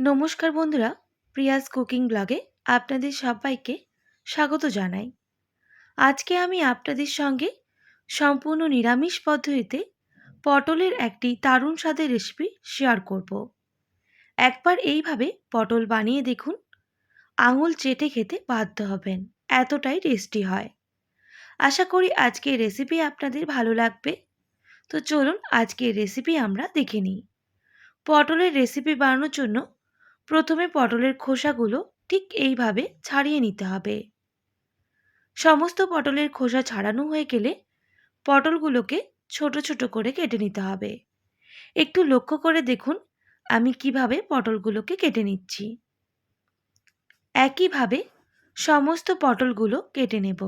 নমস্কার বন্ধুরা, Prius cooking ব্লগে আপনাদের সবাইকে স্বাগত জানাই। আজকে আমি আপনাদের সঙ্গে সম্পূর্ণ নিরামিষ পদ্ধতিতে পটলের একটি দারুণ স্বাদের রেসিপি শেয়ার করব। একবার এইভাবে পটল বানিয়ে দেখুন, আঙুল চেটে খেতে বাধ্য হবেন, এতটাই টেস্টি হয়। আশা করি আজকের রেসিপি আপনাদের ভালো লাগবে। তো চলুন আজকের রেসিপি আমরা দেখে নিই। পটলের রেসিপি বানানোর জন্য প্রথমে পটলের খোসাগুলো ঠিক এইভাবে ছাড়িয়ে নিতে হবে। সমস্ত পটলের খোসা ছাড়ানো হয়ে গেলে পটলগুলোকে ছোট ছোট করে কেটে নিতে হবে। একটু লক্ষ্য করে দেখুন আমি কীভাবে পটলগুলোকে কেটে নিচ্ছি। একইভাবে সমস্ত পটলগুলো কেটে নেব।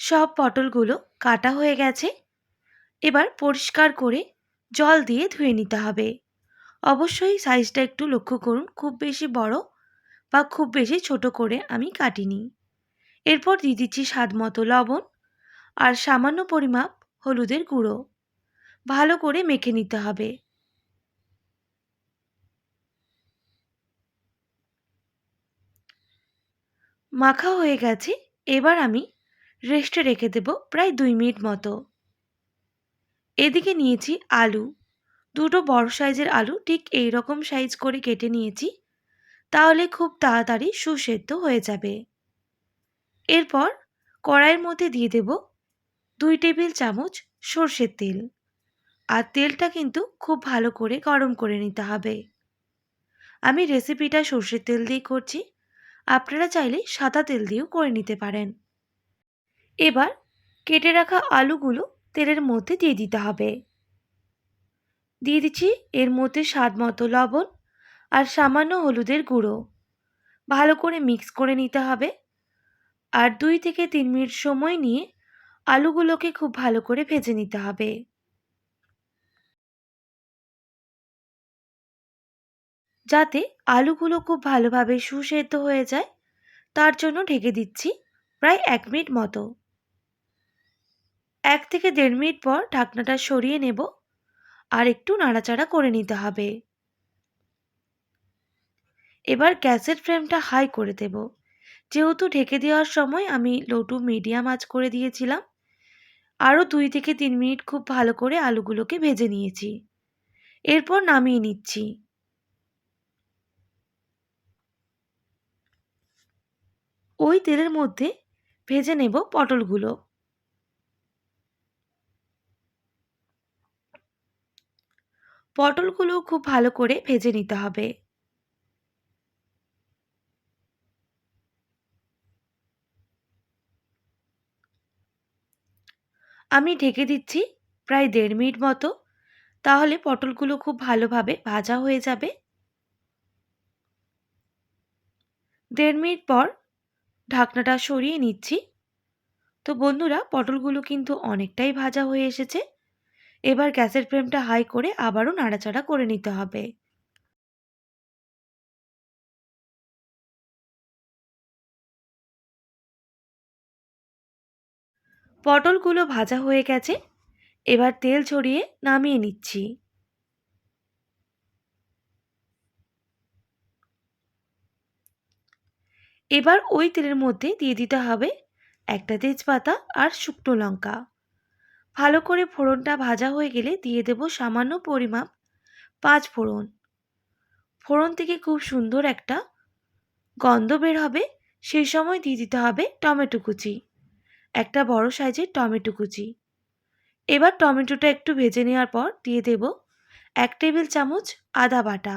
সব পটলগুলো কাটা হয়ে গেছে। এবার পরিষ্কার করে জল দিয়ে ধুয়ে নিতে হবে। অবশ্যই সাইজটা একটু লক্ষ্য করুন, খুব বেশি বড় বা খুব বেশি ছোট করে আমি কাটিনি। এরপর দিয়ে দিচ্ছি স্বাদ মতো লবণ আর সামান্য পরিমাপ হলুদের গুঁড়ো। ভালো করে মেখে নিতে হবে। মাখা হয়ে গেছে, এবার আমি রেস্টে রেখে দেব প্রায় দুই মিনিট মতো। এদিকে নিয়েছি আলু। দুটো বড় সাইজের আলু, ঠিক এই রকম সাইজ করে কেটে নিয়েছি। তাহলে খুব তাড়াতাড়ি সুসেদ্ধ হয়ে যাবে। এরপর কড়াইয়ের মধ্যে দিয়ে দেব দুই টেবিল চামচ সর্ষের তেল। আর তেলটা কিন্তু খুব ভালো করে গরম করে নিতে হবে। আমি রেসিপিটা সর্ষের তেল দিয়ে করছি। আপনারা চাইলে সাদা তেল দিয়েও করে নিতে পারেন। এবার কেটে রাখা আলুগুলো তেলের মধ্যে দিয়ে দিতে হবে। দিয়ে দিচ্ছি এর মধ্যে স্বাদ মতো লবণ আর সামান্য হলুদের গুঁড়ো। ভালো করে মিক্স করে নিতে হবে আর দুই থেকে তিন মিনিট সময় নিয়ে আলুগুলোকে খুব ভালো করে ভেজে নিতে হবে। যাতে আলুগুলো খুব ভালোভাবে সুসেদ্ধ হয়ে যায়, তার জন্য ঢেকে দিচ্ছি প্রায় এক মিনিট মতো। এক থেকে দেড় মিনিট পর ঢাকনাটা সরিয়ে নেব আর একটু নাড়াচাড়া করে নিতে হবে। এবার গ্যাসের ফ্লেমটা হাই করে দেব। যেহেতু ঢেকে দেওয়ার সময় আমি লো টু মিডিয়াম আঁচ করে দিয়েছিলাম, আরও দুই থেকে তিন মিনিট খুব ভালো করে আলুগুলোকে ভেজে নিয়েছি। এরপর নামিয়ে নিচ্ছি। ওই তেলের মধ্যে ভেজে নেব পটলগুলো। পটলগুলো খুব ভালো করে ভেজে নিতে হবে। আমি ঢেকে দিচ্ছি প্রায় দেড় মিনিট মতো। তাহলে পটলগুলো খুব ভালোভাবে ভাজা হয়ে যাবে। দেড় মিনিট পর ঢাকনাটা সরিয়ে নিচ্ছি। তো বন্ধুরা, পটলগুলো কিন্তু অনেকটাই ভাজা হয়ে এসেছে। এবার গ্যাসের ফ্লেমটা হাই করে আবারও নাড়াচাড়া করে নিতে হবে। পটলগুলো ভাজা হয়ে গেছে। এবার তেল ছড়িয়ে নামিয়ে নিচ্ছি। এবার ওই তেলের মধ্যে দিয়ে দিতে হবে একটা তেজপাতা আর শুকনো লঙ্কা। ভালো করে ফোড়নটা ভাজা হয়ে গেলে দিয়ে দেব সামান্য পরিমাপ পাঁচ ফোড়ন। ফোড়ন থেকে খুব সুন্দর একটা গন্ধ বের হবে। সেই সময় দিয়ে দিতে হবে টমেটো কুচি, একটা বড় সাইজের টমেটো কুচি। এবার টমেটোটা একটু ভেজে নেওয়ার পর দিয়ে দেব এক টেবিল চামচ আদা বাটা।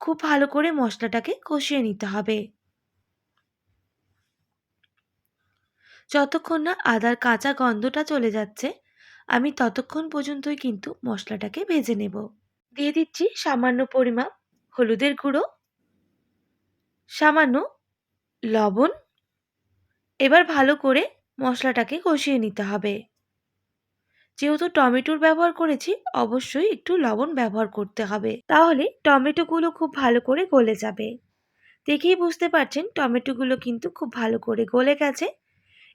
খুব ভালো করে মশলাটাকে কষিয়ে নিতে হবে। যতক্ষণ না আদার কাঁচা গন্ধটা চলে যাচ্ছে আমি ততক্ষণ পর্যন্তই কিন্তু মশলাটাকে ভেজে নেব। দিয়ে দিচ্ছি সামান্য পরিমাপ। হলুদের গুঁড়ো। সামান্য লবণ। এবার ভালো করে মশলাটাকে কষিয়ে নিতে হবে। যেহেতু টমেটোর ব্যবহার করেছি, অবশ্যই একটু লবণ ব্যবহার করতে হবে। তাহলে টমেটোগুলো খুব ভালো করে গলে যাবে। দেখেই বুঝতে পারছেন, টমেটোগুলো কিন্তু খুব ভালো করে গলে গেছে।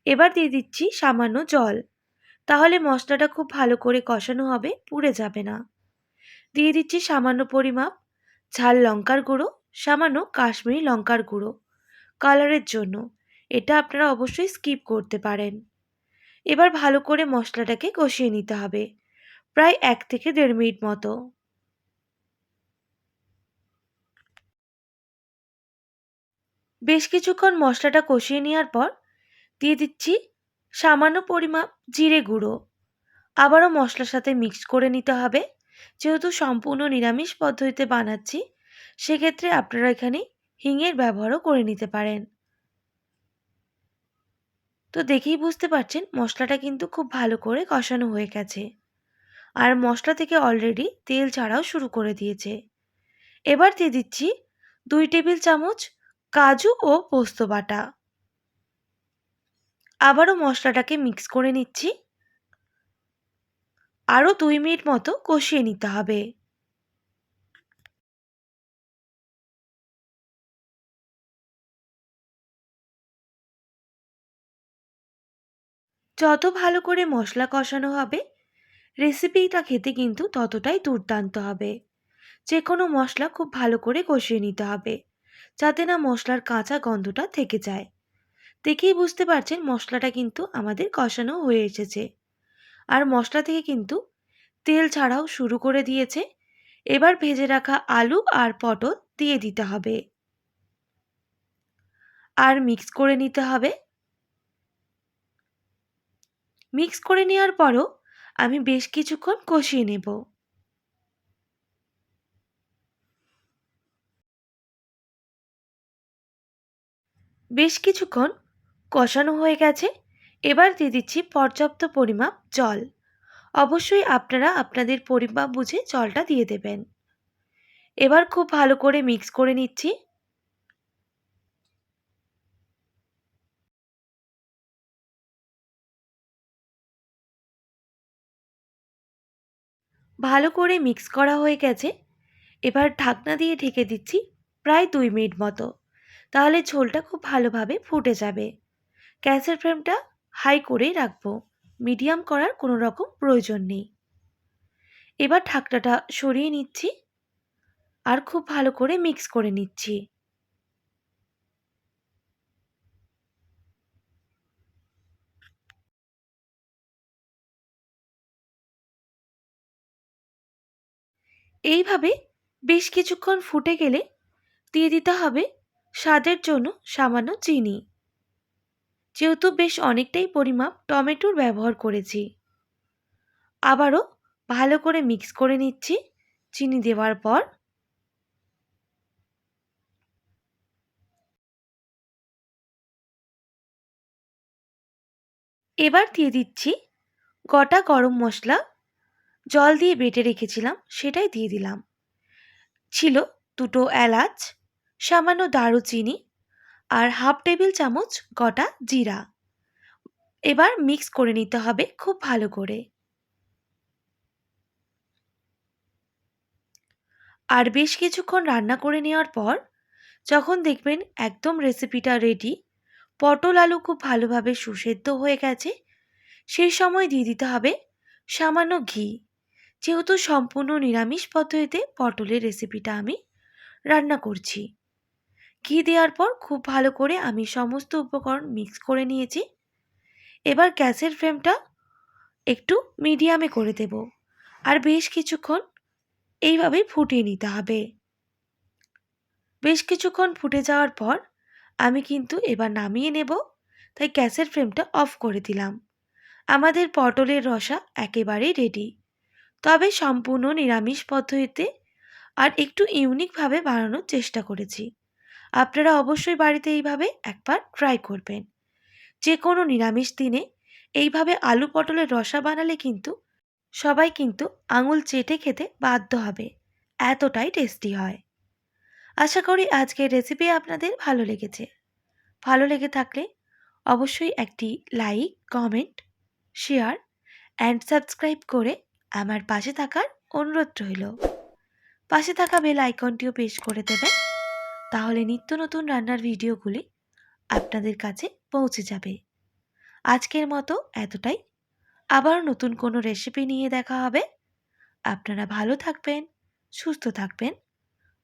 এবার দিয়ে দিচ্ছি সামান্য জল। তাহলে মশলাটা খুব ভালো করে কষানো হবে, পুড়ে যাবে না। দিয়ে দিচ্ছি সামান্য পরিমাপ, ঝাল লঙ্কার গুঁড়ো, সামান্য কাশ্মীরি লঙ্কার গুঁড়ো। কালারের জন্য। এটা আপনারা অবশ্যই স্কিপ করতে পারেন। এবার ভালো করে মশলাটাকে কষিয়ে নিতে হবে, প্রায় এক থেকে দেড় মিনিট মতো। বেশ কিছুক্ষণ মশলাটা কষিয়ে নেওয়ার পর দিয়ে দিচ্ছি সামান্য পরিমাপ জিরে গুঁড়ো। আবারও মশলার সাথে মিক্স করে নিতে হবে। যেহেতু সম্পূর্ণ নিরামিষ পদ্ধতিতে বানাচ্ছি, সেক্ষেত্রে আপনারা এখানে হিঙের ব্যবহারও করে নিতে পারেন। তো দেখেই বুঝতে পারছেন, মশলাটা কিন্তু খুব ভালো করে কষানো হয়ে গেছে। আর মশলা থেকে অলরেডি তেল ছাড়াও শুরু করে দিয়েছে। এবার দিয়ে দিচ্ছি দুই টেবিল চামচ কাজু ও পোস্ত বাটা। আবারও মশলাটাকে মিক্স করে নিচ্ছি। আরও দুই মিনিট মতো কষিয়ে নিতে হবে। যত ভালো করে মশলা কষানো হবে রেসিপিটা খেতে কিন্তু ততটাই দুর্দান্ত হবে। যে কোনো মশলা খুব ভালো করে কষিয়ে নিতে হবে, যাতে না মশলার কাঁচা গন্ধটা থেকে যায়। দেখেই বুঝতে পারছেন মশলাটা কিন্তু আমাদের কষানো হয়ে এসেছে। আর মশলা থেকে কিন্তু তেল ছাড়াও শুরু করে দিয়েছে। এবার ভেজে রাখা আলু আর পটল দিয়ে দিতে হবে। আর মিক্স করে নিতে হবে। মিক্স করে নেওয়ার পরও আমি বেশ কিছুক্ষণ কষিয়ে নেব। বেশ কিছুক্ষণ কষানো হয়ে গেছে। এবার দিয়ে দিচ্ছি পর্যাপ্ত পরিমাপ জল। অবশ্যই আপনারা আপনাদের পরিমাপ বুঝে জলটা দিয়ে দেবেন। এবার খুব ভালো করে মিক্স করে নিচ্ছি। ভালো করে মিক্স করা হয়ে গেছে। এবার ঢাকনা দিয়ে ঢেকে দিচ্ছি প্রায় দুই মিনিট মতো। তাহলে ঝোলটা খুব ভালোভাবে ফুটে যাবে। গ্যাসের ফ্লেমটা হাই করেই রাখব। মিডিয়াম করার কোনো রকম প্রয়োজন নেই। এবার ঢাকনাটা সরিয়ে নিচ্ছি আর খুব ভালো করে মিক্স করে নিচ্ছি। এইভাবে বেশ কিছুক্ষণ ফুটে গেলে দিয়ে দিতে হবে স্বাদের জন্য সামান্য চিনি। যেহেতু বেশ অনেকটাই পরিমাপ টমেটোর ব্যবহার করেছি। আবারও ভালো করে মিক্স করে নিচ্ছি, চিনি দেওয়ার পর। এবার দিয়ে দিচ্ছি গোটা গরম মশলা। জল দিয়ে বেটে রেখেছিলাম, সেটাই দিয়ে দিলাম। ছিল দুটো এলাচ, সামান্য দারুচিনি আর হাফ টেবিল চামচ গোটা জিরা। এবার মিক্স করে নিতে হবে খুব ভালো করে। আর বেশ কিছুক্ষণ রান্না করে নেওয়ার পর, যখন দেখবেন একদম রেসিপিটা রেডি পটল আলু খুব ভালোভাবে সুসেদ্ধ হয়ে গেছে, সেই সময় দিয়ে দিতে হবে সামান্য ঘি। যেহেতু সম্পূর্ণ নিরামিষ পদ্ধতিতে পটলের রেসিপিটা আমি রান্না করছি। ঘি দেওয়ার পর খুব ভালো করে আমি সমস্ত উপকরণ মিক্স করে নিয়েছি। এবার গ্যাসের ফ্লেমটা একটু মিডিয়ামে করে দেব। আর বেশ কিছুক্ষণ এইভাবেই ফুটিয়ে নিতে হবে। বেশ কিছুক্ষণ ফুটে যাওয়ার পর আমি কিন্তু এবার নামিয়ে নেব। তাই গ্যাসের ফ্লেমটা অফ করে দিলাম। আমাদের পটলের রসা একেবারেই রেডি তবে সম্পূর্ণ নিরামিষ পদ্ধতিতে আর একটু ইউনিকভাবে বানানোর চেষ্টা করেছি। আপনারা অবশ্যই বাড়িতে এইভাবে একবার ট্রাই করবেন। যে কোনো নিরামিষ দিনে এইভাবে আলু পটলের রসা বানালে কিন্তু সবাই কিন্তু আঙুল চেটে খেতে বাধ্য হবে। এতটাই টেস্টি হয়। আশা করি আজকের রেসিপি আপনাদের ভালো লেগেছে। ভালো লেগে থাকলে অবশ্যই একটি like comment share and subscribe করে আমার পাশে থাকার অনুরোধ রইল। পাশে থাকা বেল আইকনটিও পেশ করে দেবেন। তাহলে নিত্য নতুন রান্নার ভিডিওগুলি আপনাদের কাছে পৌঁছে যাবে। আজকের মতো এতটাই। আবার নতুন কোনো রেসিপি নিয়ে দেখা হবে। আপনারা ভালো থাকবেন, সুস্থ থাকবেন।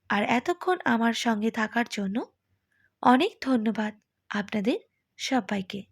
আর এতক্ষণ আমার সঙ্গে থাকার জন্য অনেক ধন্যবাদ আপনাদের সবাইকে।